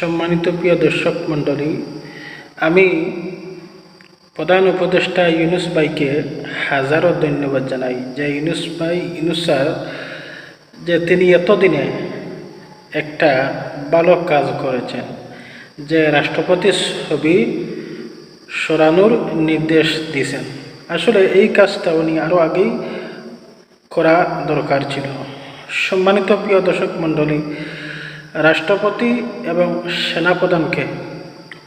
সম্মানিত প্রিয় দর্শক মণ্ডলী, আমি প্রধান উপদেষ্টা ইউনুস ভাইকে হাজারো ধন্যবাদ জানাই। যে ইউনুস ভাই, ইউনুস স্যার, যে তিনি এতদিনে একটা ভালো কাজ করেছেন, যে রাষ্ট্রপতি ছবি সরানোর নির্দেশ দিয়েছেন। আসলে এই কাজটা উনি আরও আগেই করা দরকার ছিল। সম্মানিত প্রিয় দর্শক মণ্ডলী রাষ্ট্রপতি এবং সেনাপ্রধানকে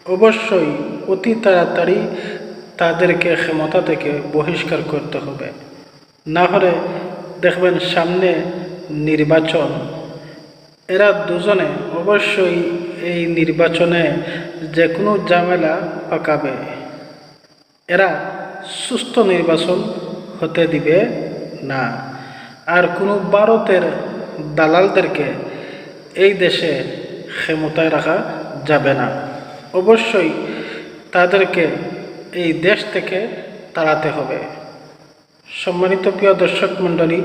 অবশ্যই অতি তাড়াতাড়ি তাদেরকে ক্ষমতা থেকে বহিষ্কার করতে হবে। না হলে দেখবেন সামনে নির্বাচন। এরা দুজনে অবশ্যই এই নির্বাচনে যে কোনো ঝামেলা পাকাবে। এরা সুস্থ নির্বাচন হতে দিবে না। আর কোনো ভারতের দালালদেরকে এই দেশে ক্ষমতায় রাখা যাবে না। অবশ্যই তাদেরকে এই দেশ থেকে তাড়াতে হবে। সম্মানিত প্রিয় দর্শক মণ্ডলী,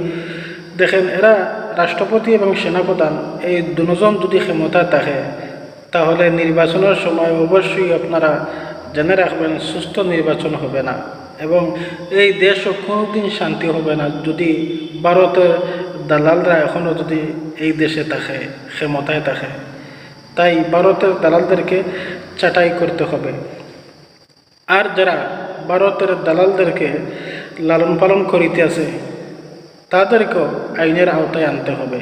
দেখেন এরা রাষ্ট্রপতি এবং সেনাপ্রধান, এই দুজন যদি ক্ষমতায় থাকে, তাহলে নির্বাচনের সময় অবশ্যই আপনারা জেনে রাখবেন, সুস্থ নির্বাচন হবে না। এই দেশও কোনোদিন শান্তি হবে না। যদি ভারতের দালালরা এখনও যদি এই দেশে থাকে, ক্ষমতায় থাকে, তাই ভারতের দালালদেরকে চাটাই করতে হবে। আর যারা ভারতের দালালদেরকে লালন পালন করিতে আছে, তাদেরকেও আইনের আওতায় আনতে হবে।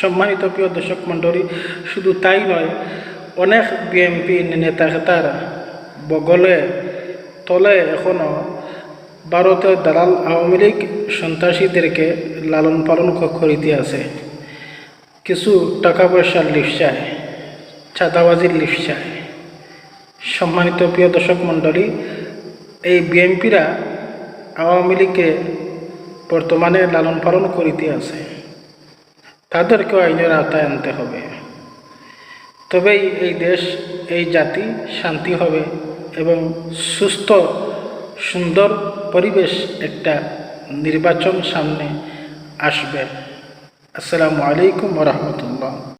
সম্মানিত প্রিয় দর্শক মণ্ডলী, শুধু তাই নয়, অনেক বিএমপি নেতা তার বগলে তলে এখনও ভারতের দালাল আওয়ামী লীগ সন্ত্রাসীদেরকে লালন পালন করিতে আছে। কিছু টাকা পয়সার লিপসায়, চাঁদাবাজির লিপসায়। সম্মানিত প্রিয় দর্শক মণ্ডলী, এই বিএনপিরা আওয়ামী লীগকে বর্তমানে লালন পালন করিতে আছে। তাদেরকেও আইনের আওতায় আনতে হবে। তবেই এই দেশ, এই জাতি শান্তি হবে এবং সুস্থ সুন্দর পরিবেশ একটা নির্বাচন সামনে আসবে। আসসালামু আলাইকুম রহমতুল্লাহ।